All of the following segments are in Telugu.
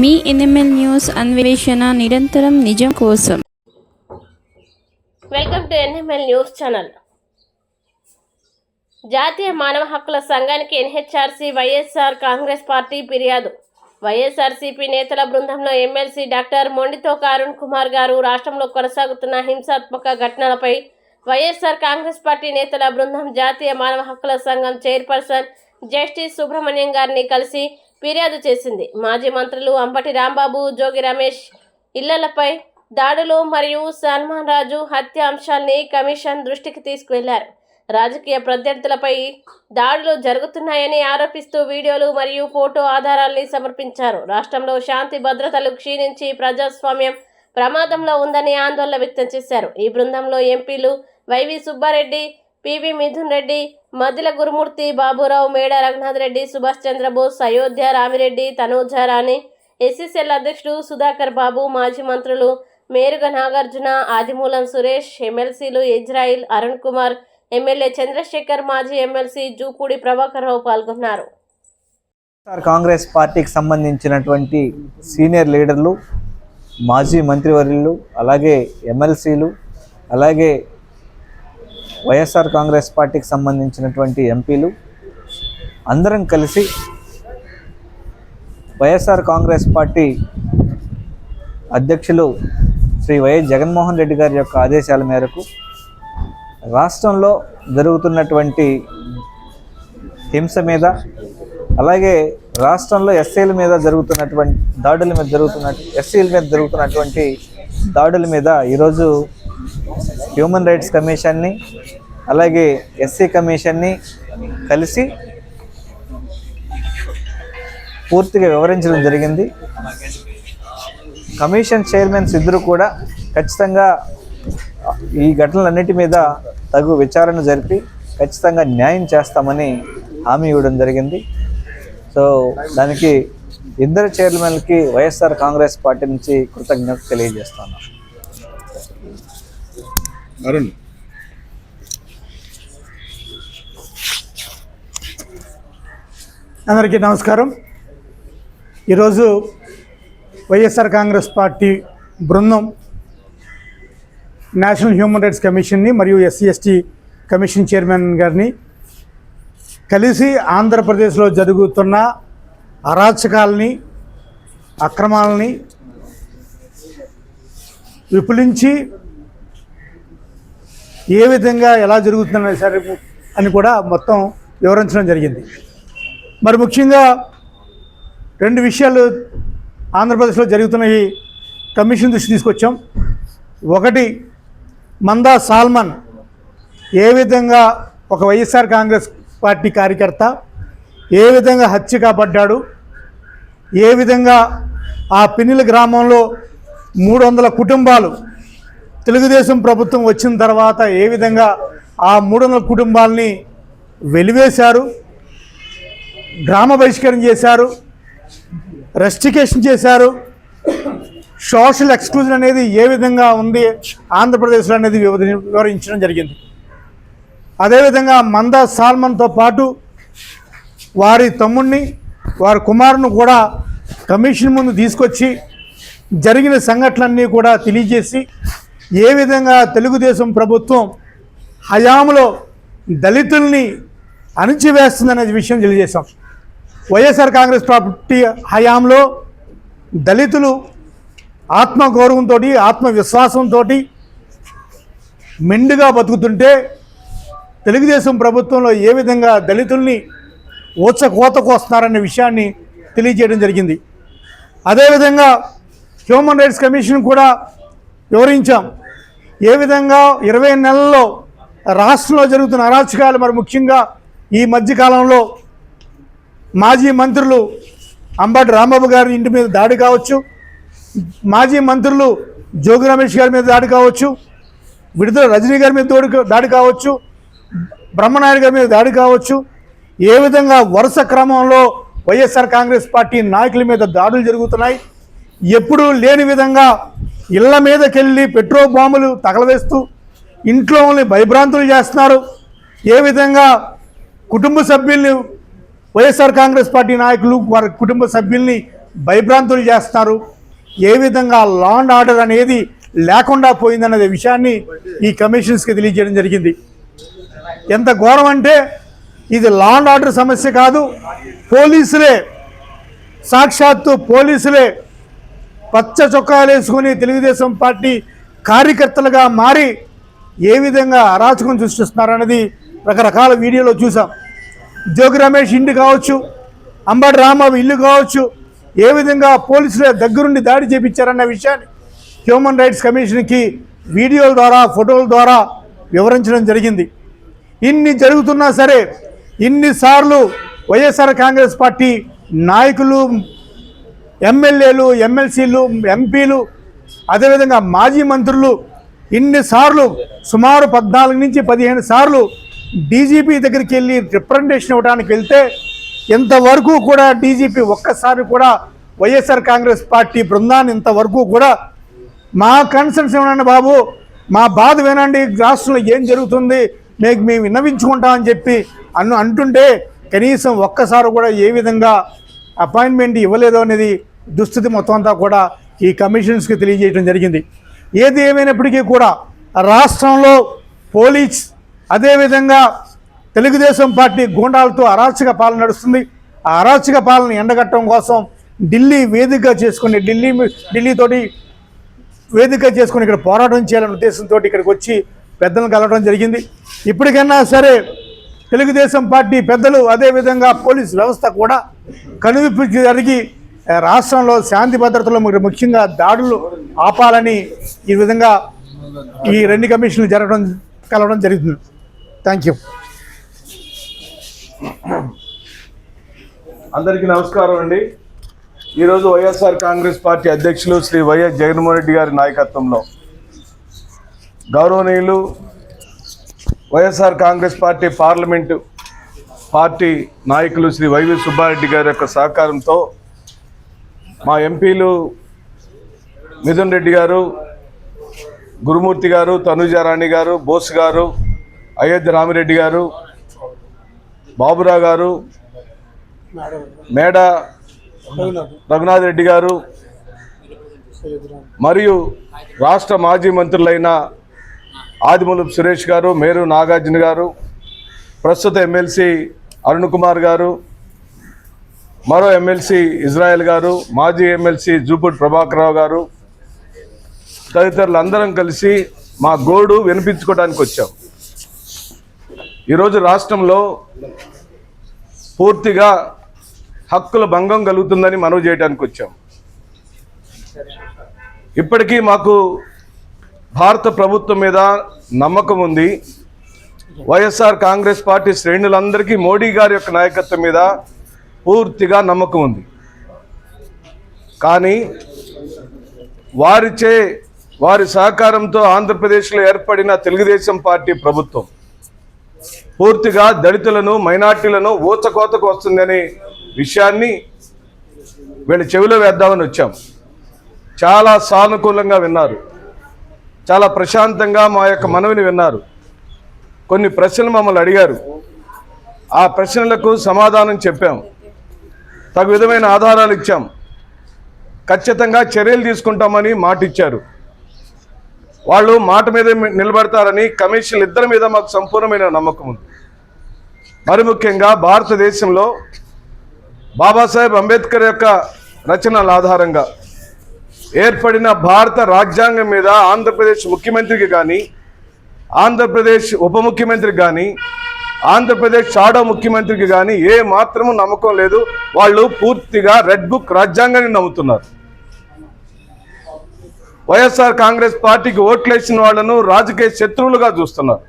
మీ ఎన్ఎంఎల్ న్యూస్ అన్వేషణ నిరంతరం నిజం కోసం. Welcome to NML news channel. జాతీయ మానవ హక్కుల సంఘానికి ఎన్హెచ్ఆర్సీ వైఎస్ఆర్ కాంగ్రెస్ పార్టీ ఫిర్యాదు. వైఎస్ఆర్సీపీ నేతల బృందంలో ఎమ్మెల్సీ డాక్టర్ మొండితోక అరుణ్ కుమార్ గారు రాష్ట్రంలో కొనసాగుతున్న హింసాత్మక ఘటనలపై వైఎస్ఆర్ కాంగ్రెస్ పార్టీ నేతల బృందం జాతీయ మానవ హక్కుల సంఘం చైర్పర్సన్ జస్టిస్ సుబ్రహ్మణ్యం గారిని కలిసి ఫిర్యాదు చేసింది. మాజీ మంత్రులు అంబటి రాంబాబు జోగి రమేష్ ఇళ్ళలపై దాడులు మరియు సల్మాన్ రాజు హత్య అంశాల్ని కమిషన్ దృష్టికి తీసుకువెళ్ళారు. రాజకీయ ప్రత్యర్థులపై దాడులు జరుగుతున్నాయని ఆరోపిస్తూ వీడియోలు మరియు ఫోటో ఆధారాల్ని సమర్పించారు. రాష్ట్రంలో శాంతి భద్రతలు క్షీణించి ప్రజాస్వామ్యం ప్రమాదంలో ఉందని ఆందోళన వ్యక్తం చేశారు. ఈ బృందంలో ఎంపీలు YV Subba Reddy PV Mithun Reddy Maddila Gurumurthy Baburao Meda Raghunath Reddy Subhash Chandrabose Ayodhya Rami Reddy Tanuja Rani SCCL అధ్యక్షుడు సుధాకర్ బాబు మాజీ మంత్రులు మేరుగ నాగార్జున ఆదిమూలం సురేష్ ఎమ్మెల్సీలు ఇజ్రాయిల్ అరుణ్ కుమార్ ఎమ్మెల్యే చంద్రశేఖర్ మాజీ ఎమ్మెల్సీ జూపూడి ప్రభాకర్ రావు పాల్గొన్నారు. కాంగ్రెస్ పార్టీకి సంబంధించినటువంటి సీనియర్ లీడర్లు మాజీ మంత్రివర్యులు అలాగే ఎమ్మెల్సీలు అలాగే వైఎస్ఆర్ కాంగ్రెస్ పార్టీకి సంబంధించినటువంటి ఎంపీలు అందరం కలిసి వైఎస్ఆర్ కాంగ్రెస్ పార్టీ అధ్యక్షులు శ్రీ వైఎస్ జగన్మోహన్ రెడ్డి గారి యొక్క ఆదేశాల మేరకు రాష్ట్రంలో జరుగుతున్నటువంటి హింస మీద అలాగే రాష్ట్రంలో ఎస్సీల మీద జరుగుతున్నటువంటి దాడుల మీద జరుగుతున్న ఎస్సీల మీద జరుగుతున్నటువంటి దాడుల మీద ఈరోజు హ్యూమన్ రైట్స్ కమిషన్ని అలాగే ఎస్సీ కమిషన్ని కలిసి పూర్తిగా వివరించడం జరిగింది. కమిషన్ చైర్మన్స్ ఇద్దరు కూడా ఖచ్చితంగా ఈ ఘటనలన్నిటి మీద తగు విచారణ జరిపి ఖచ్చితంగా న్యాయం చేస్తామని హామీ ఇవ్వడం జరిగింది. సో దానికి ఇద్దరు చైర్మన్లకి వైఎస్ఆర్ కాంగ్రెస్ పార్టీ నుంచి కృతజ్ఞత తెలియజేస్తున్నాను అరుణ్. అందరికీ నమస్కారం. ఈరోజు వైఎస్ఆర్ కాంగ్రెస్ పార్టీ బృందం నేషనల్ హ్యూమన్ రైట్స్ కమిషన్ని మరియు ఎస్సీ ఎస్టీ కమిషన్ చైర్మన్ గారిని కలిసి ఆంధ్రప్రదేశ్లో జరుగుతున్న అరాచకాలని అక్రమాలని విపులించి ఏ విధంగా ఎలా జరుగుతుందనే సరే అని కూడా మొత్తం వివరించడం జరిగింది. మరి ముఖ్యంగా రెండు విషయాలు ఆంధ్రప్రదేశ్లో జరుగుతున్నాయి. కమిషన్ దృష్టి తీసుకొచ్చాం. ఒకటి మందా సాల్మన్ ఏ విధంగా ఒక వైఎస్ఆర్ కాంగ్రెస్ పార్టీ కార్యకర్త ఏ విధంగా హత్య కాబడ్డాడు ఏ విధంగా ఆ పిన్నిల గ్రామంలో మూడు వందల కుటుంబాలు తెలుగుదేశం ప్రభుత్వం వచ్చిన తర్వాత ఏ విధంగా ఆ మూడు వందల కుటుంబాలని వెలివేశారు గ్రామ బహిష్కరణ చేశారు రెస్టికేషన్ చేశారు సోషల్ ఎక్స్క్లూజన్ అనేది ఏ విధంగా ఉంది ఆంధ్రప్రదేశ్లో అనేది వివరించడం జరిగింది. అదేవిధంగా మందా సాల్మన్తో పాటు వారి తమ్ముడిని వారి కుమారుని కూడా కమిషన్ ముందు తీసుకొచ్చి జరిగిన సంఘటనలన్నీ కూడా తెలియజేసి ఏ విధంగా తెలుగుదేశం ప్రభుత్వం హయాంలో దళితుల్ని అణిచివేస్తుందనే విషయం తెలియజేశాం. వైఎస్ఆర్ కాంగ్రెస్ పార్టీ హయాంలో దళితులు ఆత్మగౌరవంతో ఆత్మవిశ్వాసంతో మెండుగా బతుకుతుంటే తెలుగుదేశం ప్రభుత్వంలో ఏ విధంగా దళితుల్ని ఊచకోతకు వస్తున్నారనే విషయాన్ని తెలియజేయడం జరిగింది. అదేవిధంగా హ్యూమన్ రైట్స్ కమిషన్ కూడా వివరించాం. ఏ విధంగా ఇరవై నెలల్లో రాష్ట్రంలో జరుగుతున్న అరాచకాలు మరి ముఖ్యంగా ఈ మధ్యకాలంలో మాజీ మంత్రులు అంబటి రాంబాబు గారి ఇంటి మీద దాడి కావచ్చు మాజీ మంత్రులు జోగి రమేష్ గారి మీద దాడి కావచ్చు విడుదల రజనీ గారి మీద దాడి కావచ్చు బ్రహ్మనాయుడు గారి మీద దాడి కావచ్చు ఏ విధంగా వరుస క్రమంలో వైఎస్ఆర్ కాంగ్రెస్ పార్టీ నాయకుల మీద దాడులు జరుగుతున్నాయి ఎప్పుడూ లేని విధంగా ఇళ్ళ మీదకెళ్ళి పెట్రోల్ బాంబులు తగలవేస్తూ ఇంట్లో వాళ్ళని భయభ్రాంతులు చేస్తున్నారు. ఏ విధంగా కుటుంబ సభ్యుల్ని వైఎస్ఆర్ కాంగ్రెస్ పార్టీ నాయకులు వారి కుటుంబ సభ్యుల్ని భయభ్రాంతులు చేస్తున్నారు. ఏ విధంగా లా అండ్ ఆర్డర్ అనేది లేకుండా పోయిందనే విషయాన్ని ఈ కమిషన్స్కి తెలియజేయడం జరిగింది. ఎంత ఘోరం అంటే ఇది లా అండ్ ఆర్డర్ సమస్య కాదు పోలీసులే సాక్షాత్తు పోలీసులే పచ్చ చొక్కాలు వేసుకుని తెలుగుదేశం పార్టీ కార్యకర్తలుగా మారి ఏ విధంగా అరాచకం సృష్టిస్తున్నారన్నది రకరకాల వీడియోలో చూసాం జోగి రమేష్ ఇంటి కావచ్చు అంబటి రాంబాబు ఇల్లు కావచ్చు ఏ విధంగా పోలీసులు దగ్గరుండి దాడి చేపించారన్న విషయాన్ని హ్యూమన్ రైట్స్ కమిషన్కి వీడియోల ద్వారా ఫోటోల ద్వారా వివరించడం జరిగింది. ఇన్ని జరుగుతున్నా సరే ఇన్నిసార్లు వైఎస్ఆర్ కాంగ్రెస్ పార్టీ నాయకులు ఎమ్మెల్యేలు ఎమ్మెల్సీలు ఎంపీలు అదేవిధంగా మాజీ మంత్రులు ఇన్నిసార్లు సుమారు పద్నాలుగు నుంచి పదిహేను సార్లు డీజీపీ దగ్గరికి వెళ్ళి రిప్రజెంటేషన్ ఇవ్వడానికి వెళ్తే ఇంతవరకు కూడా డీజీపీ ఒక్కసారి కూడా వైఎస్ఆర్ కాంగ్రెస్ పార్టీ బృందాన్ని ఇంతవరకు కూడా మా కన్సర్న్స్ ఏమనండి బాబు? మా బాధ వినండి రాష్ట్రంలో ఏం జరుగుతుంది మీకు మేము విన్నవించుకుంటామని చెప్పి అన్ను అంటుంటే కనీసం ఒక్కసారి కూడా ఏ విధంగా అపాయింట్మెంట్ ఇవ్వలేదు అనేది దుస్థితి మొత్తం అంతా కూడా ఈ కమిషన్స్కి తెలియజేయడం జరిగింది. ఏది ఏమైనప్పటికీ కూడా రాష్ట్రంలో పోలీస్ అదేవిధంగా తెలుగుదేశం పార్టీ గూండాలతో అరాచక పాలన నడుస్తుంది. ఆ అరాచక పాలన ఎండగట్టడం కోసం ఢిల్లీ వేదికగా చేసుకుని ఢిల్లీ ఢిల్లీతోటి వేదిక చేసుకుని ఇక్కడ పోరాటం చేయాలనే ఉద్దేశంతో ఇక్కడికి వచ్చి పెద్దలను కలవడం జరిగింది. ఇప్పటికైనా సరే తెలుగుదేశం పార్టీ పెద్దలు అదేవిధంగా పోలీస్ వ్యవస్థ కూడా కనువిప్పు జరిగి రాష్ట్రంలో శాంతి భద్రతలో ముఖ్యంగా దాడులు ఆపాలని ఈ విధంగా ఈ రెండు కమిషన్లు జరగడం కలవడం జరుగుతుంది. థ్యాంక్ యూ అందరికీ నమస్కారం అండి. ఈరోజు వైఎస్ఆర్ కాంగ్రెస్ పార్టీ అధ్యక్షులు శ్రీ వైఎస్ జగన్మోహన్ రెడ్డి గారి నాయకత్వంలో గౌరవనీయులు వైఎస్ఆర్ కాంగ్రెస్ పార్టీ పార్లమెంటు పార్టీ నాయకులు శ్రీ వైవి సుబ్బారెడ్డి గారి యొక్క సహకారంతో మా ఎంపీలు మిథున్ రెడ్డి గారు గురుమూర్తి గారు తనుజారాణి గారు బోస్ గారు అయోధ్య రామిరెడ్డి గారు బాబురావు గారు మేడ రఘునాథ్ రెడ్డి గారు మరియు రాష్ట్ర మాజీ మంత్రులైన ఆదిమూలపు సురేష్ గారు మేరు నాగార్జున గారు ప్రస్తుత ఎమ్మెల్సీ అరుణ్ కుమార్ గారు మరో ఎమ్మెల్సీ ఇజ్రాయెల్ గారు మాజీ ఎమ్మెల్సీ జూపూడి ప్రభాకరరావు గారు తదితరులు అందరం కలిసి మా గోడు వినిపించుకోవడానికి వచ్చాం. ఈరోజు రాష్ట్రంలో పూర్తిగా హక్కుల భంగం కలుగుతుందని మనవి చేయడానికి వచ్చాం. ఇప్పటికీ మాకు భారత ప్రభుత్వం మీద నమ్మకం ఉంది. వైఎస్ఆర్ కాంగ్రెస్ పార్టీ శ్రేణులందరికీ మోడీ గారి యొక్క నాయకత్వం మీద పూర్తిగా నమ్మకం ఉంది. కానీ వారిచే వారి సహకారంతో ఆంధ్రప్రదేశ్లో ఏర్పడిన తెలుగుదేశం పార్టీ ప్రభుత్వం పూర్తిగా దళితులను మైనార్టీలను ఊచకోతకు వస్తుందనే విషయాన్ని వీళ్ళ చెవిలో వేద్దామని వచ్చాం. చాలా సానుకూలంగా విన్నారు. చాలా ప్రశాంతంగా మా యొక్క మనవిని విన్నారు. కొన్ని ప్రశ్నలు మమ్మల్ని అడిగారు. ఆ ప్రశ్నలకు సమాధానం చెప్పాం. తగు విధమైన ఆధారాలు ఇచ్చాం. ఖచ్చితంగా చర్యలు తీసుకుంటామని మాట ఇచ్చారు వాళ్ళు మాట మీద నిలబడతారని కమిషన్లు ఇద్దరి మీద మాకు సంపూర్ణమైన నమ్మకం ఉంది. మరి ముఖ్యంగా భారతదేశంలో బాబాసాహెబ్ అంబేద్కర్ యొక్క రచనల ఆధారంగా ఏర్పడిన భారత రాజ్యాంగం మీద ఆంధ్రప్రదేశ్ ముఖ్యమంత్రికి కానీ ఆంధ్రప్రదేశ్ ఉప ముఖ్యమంత్రికి కానీ ఆంధ్రప్రదేశ్ షాడో ముఖ్యమంత్రికి కానీ ఏ మాత్రము నమ్మకం లేదు. వాళ్ళు పూర్తిగా రెడ్ బుక్ రాజ్యాంగాన్ని నమ్ముతున్నారు. వైఎస్ఆర్ కాంగ్రెస్ పార్టీకి ఓట్లేసిన వాళ్ళను రాజకీయ శత్రువులుగా చూస్తున్నారు.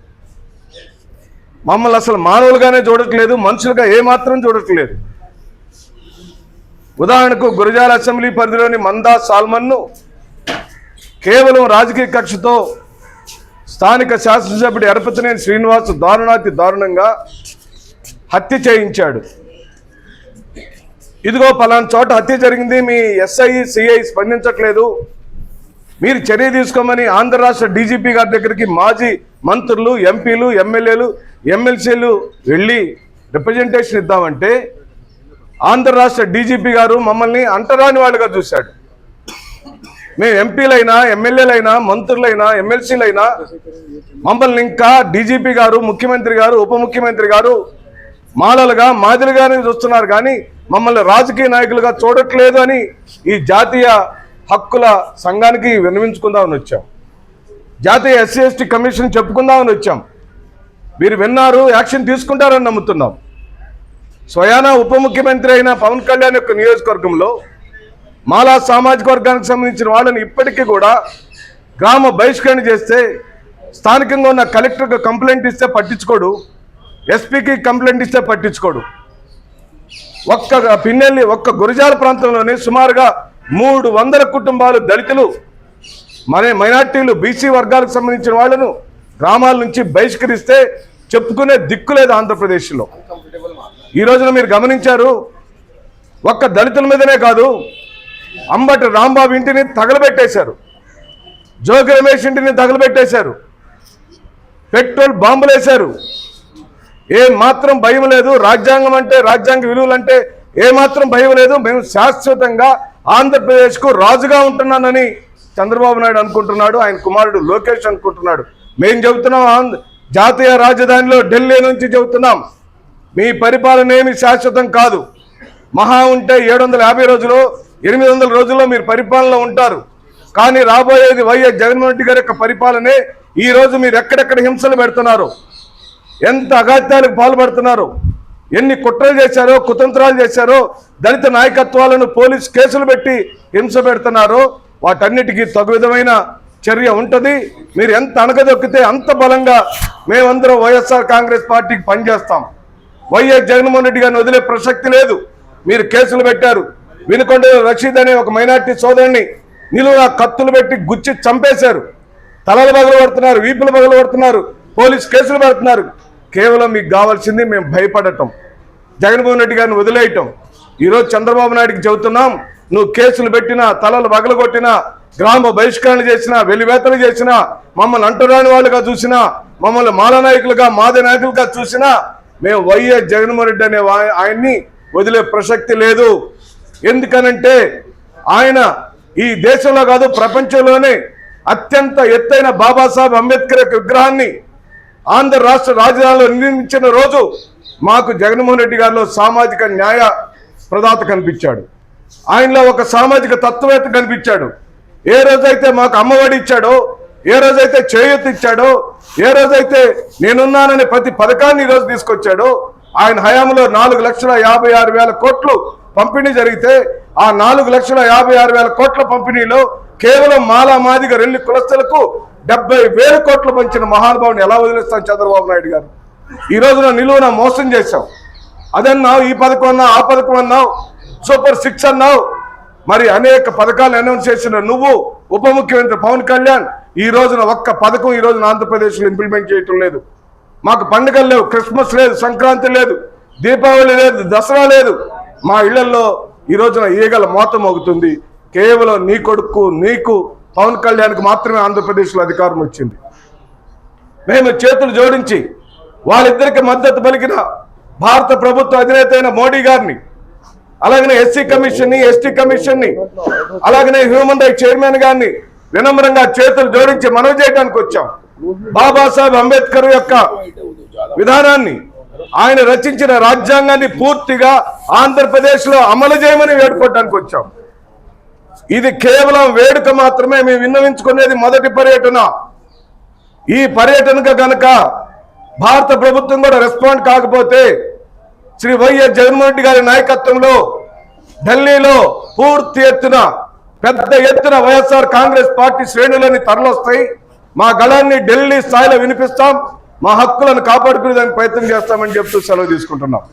మమ్మల్ని అసలు మానవులుగానే చూడట్లేదు మనుషులుగా ఏమాత్రం చూడట్లేదు. ఉదాహరణకు గురజాల అసెంబ్లీ పరిధిలోని మందా సాల్మన్ను కేవలం రాజకీయ కక్షతో స్థానిక శాసనసభ్యుడు ఎరపతినేని శ్రీనివాస్ దారుణాతి దారుణంగా హత్య చేయించాడు. ఇదిగో పలానా చోట హత్య జరిగింది మీ ఎస్ఐ సిఐ స్పందించట్లేదు. మీరు చర్య తీసుకోమని ఆంధ్ర రాష్ట్ర డీజీపీ గారి దగ్గరికి మాజీ మంత్రులు ఎంపీలు ఎమ్మెల్యేలు ఎమ్మెల్సీలు వెళ్ళి రిప్రజెంటేషన్ ఇద్దామంటే ఆంధ్ర రాష్ట్ర డీజీపీ గారు మమ్మల్ని అంటరాని వాళ్ళుగా చూశాడు. మేము ఎంపీలైనా ఎమ్మెల్యేలైనా మంత్రులైనా ఎమ్మెల్సీలైనా మమ్మల్ని ఇంకా డీజీపీ గారు ముఖ్యమంత్రి గారు ఉప ముఖ్యమంత్రి గారు మాలలుగా మాదిరిగానే చూస్తున్నారు కానీ మమ్మల్ని రాజకీయ నాయకులుగా చూడట్లేదు అని ఈ జాతీయ హక్కుల సంఘానికి విన్నవించుకుందామని వచ్చాం. జాతీయ ఎస్సీ ఎస్టీ కమిషన్ చెప్పుకుందామని వచ్చాం. మీరు విన్నారు యాక్షన్ తీసుకుంటారని నమ్ముతున్నాం. స్వయాన ఉప ముఖ్యమంత్రి అయిన పవన్ కళ్యాణ్ యొక్క నియోజకవర్గంలో మాలా సామాజిక వర్గానికి సంబంధించిన వాళ్ళని ఇప్పటికీ కూడా గ్రామ బహిష్కరణ చేస్తే స్థానికంగా ఉన్న కలెక్టర్కి కంప్లైంట్ ఇస్తే పట్టించుకోడు ఎస్పీకి కంప్లైంట్ ఇస్తే పట్టించుకోడు. ఒక్క పిన్నెల్లి ఒక్క గురజాల ప్రాంతంలోనే సుమారుగా మూడు వందల కుటుంబాలు దళితులు మరే మైనార్టీలు బీసీ వర్గాలకు సంబంధించిన వాళ్ళను గ్రామాల నుంచి బహిష్కరిస్తే చెప్పుకునే దిక్కు లేదు ఆంధ్రప్రదేశ్లో. ఈ రోజున మీరు గమనించారు ఒక్క దళితుల మీదనే కాదు అంబటి రాంబాబు ఇంటిని తగలబెట్టేశారు. జోగి రమేష్ ఇంటిని తగలబెట్టేశారు. పెట్రోల్ బాంబులేశారు. ఏ మాత్రం భయం లేదు రాజ్యాంగం అంటే రాజ్యాంగ విలువలు అంటే ఏ మాత్రం భయం లేదు. మేము శాశ్వతంగా ఆంధ్రప్రదేశ్కు రాజుగా ఉంటున్నానని చంద్రబాబు నాయుడు అనుకుంటున్నాడు ఆయన కుమారుడు లోకేష్ అనుకుంటున్నాడు. మేము చెబుతున్నాం ఆంధ్ర జాతీయ రాజధానిలో ఢిల్లీ నుంచి చెబుతున్నాం. మీ పరిపాలన ఏమి శాశ్వతం కాదు. మహా ఉంటే ఏడు వందల యాభై రోజులు ఎనిమిది వందల రోజుల్లో మీరు పరిపాలనలో ఉంటారు. కానీ రాబోయేది వైఎస్ జగన్మోహన్ రెడ్డి గారి యొక్క పరిపాలనే ఈ రోజు మీరు ఎక్కడెక్కడ హింసలు పెడుతున్నారు? ఎంత అగాత్యాలకు పాల్పడుతున్నారు? ఎన్ని కుట్రలు చేశారో కుతంత్రాలు చేశారో దళిత నాయకత్వాలను పోలీస్ కేసులు పెట్టి హింస పెడుతున్నారో. వాటన్నిటికీ తగు విధమైన చర్య ఉంటుంది. మీరు ఎంత అణగదొక్కితే అంత బలంగా మేమందరం వైఎస్ఆర్ కాంగ్రెస్ పార్టీకి పనిచేస్తాం. వైఎస్ జగన్మోహన్ రెడ్డి గారిని వదిలే ప్రసక్తి లేదు. మీరు కేసులు పెట్టారు. వినుకొండ రషీద్ అనే ఒక మైనార్టీ సోదరుని నిలువున కత్తులు పెట్టి గుచ్చి చంపేశారు. తలలు పగలు పడుతున్నారు వీపులు పగలు పడుతున్నారు పోలీస్ కేసులు పెడుతున్నారు. కేవలం మీకు కావాల్సింది మేము భయపడటం. జగన్మోహన్ రెడ్డి గారిని వదిలేయటం. ఈరోజు చంద్రబాబు నాయుడికి చెబుతున్నాం నువ్వు కేసులు పెట్టినా తలలు పగలగొట్టినా గ్రామ బహిష్కరణ చేసినా వెలివేతలు చేసినా మమ్మల్ని అంటరాని వాళ్ళుగా చూసినా మమ్మల్ని మాల నాయకులుగా మాద నాయకులుగా చూసినా మేము వైఎస్ జగన్మోహన్ రెడ్డి అనే ఆయన్ని వదిలే ప్రసక్తి లేదు. ఎందుకనంటే ఆయన ఈ దేశంలో కాదు ప్రపంచంలోనే అత్యంత ఎత్తైన బాబాసాహెబ్ అంబేద్కర్ యొక్క విగ్రహాన్ని ఆంధ్ర రాష్ట్ర రాజధానిలో నిర్మించిన రోజు మాకు జగన్మోహన్ రెడ్డి గారిలో సామాజిక న్యాయ ప్రదాత కనిపించాడు. ఆయనలో ఒక సామాజిక తత్వవేత్త కనిపించాడు. ఏ రోజైతే మాకు అమ్మఒడి ఇచ్చాడో ఏ రోజైతే చేయూత ఇచ్చాడో ఏ రోజైతే నేనున్నాననే ప్రతి పథకాన్ని ఈరోజు తీసుకొచ్చాడో ఆయన హయాంలో నాలుగు లక్షల యాభై ఆరు వేల కోట్లు పంపిణీ జరిగితే ఆ నాలుగు లక్షల యాభై ఆరు వేల కోట్ల పంపిణీలో కేవలం మాలా మాదిగ రెల్లి కులస్తులకు డెబ్బై వేల కోట్లు పంచిన మహానుభావుని ఎలా వదిలేస్తాం చంద్రబాబు నాయుడు గారు? ఈ రోజున నిలువున మోసం చేశాం. అదన్నావు ఈ పథకం అన్నావు ఆ పథకం అన్నావు సూపర్ సిక్స్ అన్నావు. మరి అనేక పథకాలు అనౌన్స్ చేసిన నువ్వు ఉప ముఖ్యమంత్రి పవన్ కళ్యాణ్ ఈ రోజున ఒక్క పథకం ఈ రోజున ఆంధ్రప్రదేశ్లో ఇంప్లిమెంట్ చేయటం లేదు. మాకు పండుగలు లేవు క్రిస్మస్ లేదు సంక్రాంతి లేదు దీపావళి లేదు దసరా లేదు. మా ఇళ్ళలో ఈ రోజున ఈగల మోత మోగుతుంది. కేవలం నీ కొడుకు నీకు పవన్ కళ్యాణ్కి మాత్రమే ఆంధ్రప్రదేశ్లో అధికారం వచ్చింది. మేము చేతులు జోడించి వాళ్ళిద్దరికి మద్దతు పలికిన భారత ప్రభుత్వ అధినేత అయిన మోడీ గారిని అలాగనే ఎస్సీ కమిషన్ని ఎస్టీ కమిషన్ని అలాగనే హ్యూమన్ రైట్స్ చైర్మన్ గారిని వినమ్రంగా చేతులు జోడించి మనవి చేయడానికి వచ్చాం. బాబాసాహెబ్ అంబేద్కర్ యొక్క విధానాన్ని ఆయన రచించిన రాజ్యాంగాన్ని పూర్తిగా ఆంధ్రప్రదేశ్లో అమలు చేయమని వేడుకోవడానికి వచ్చాం. ఇది కేవలం వేడుక మాత్రమే మేము విన్నవించుకునేది మొదటి పర్యటన. ఈ పర్యటనకు గనక భారత ప్రభుత్వం కూడా రెస్పాండ్ కాకపోతే శ్రీ వైఎస్ జగన్మోహన్ రెడ్డి గారి నాయకత్వంలో ఢిల్లీలో పూర్తి ఎత్తున పెద్ద ఎత్తున వైఎస్ఆర్ కాంగ్రెస్ పార్టీ శ్రేణులని తరలొస్తాయి. మా గళాన్ని ఢిల్లీ స్థాయిలో వినిపిస్తాం. మా హక్కులను కాపాడుకునే దానికి ప్రయత్నం చేస్తామని చెప్తూ సెలవు తీసుకుంటున్నాం.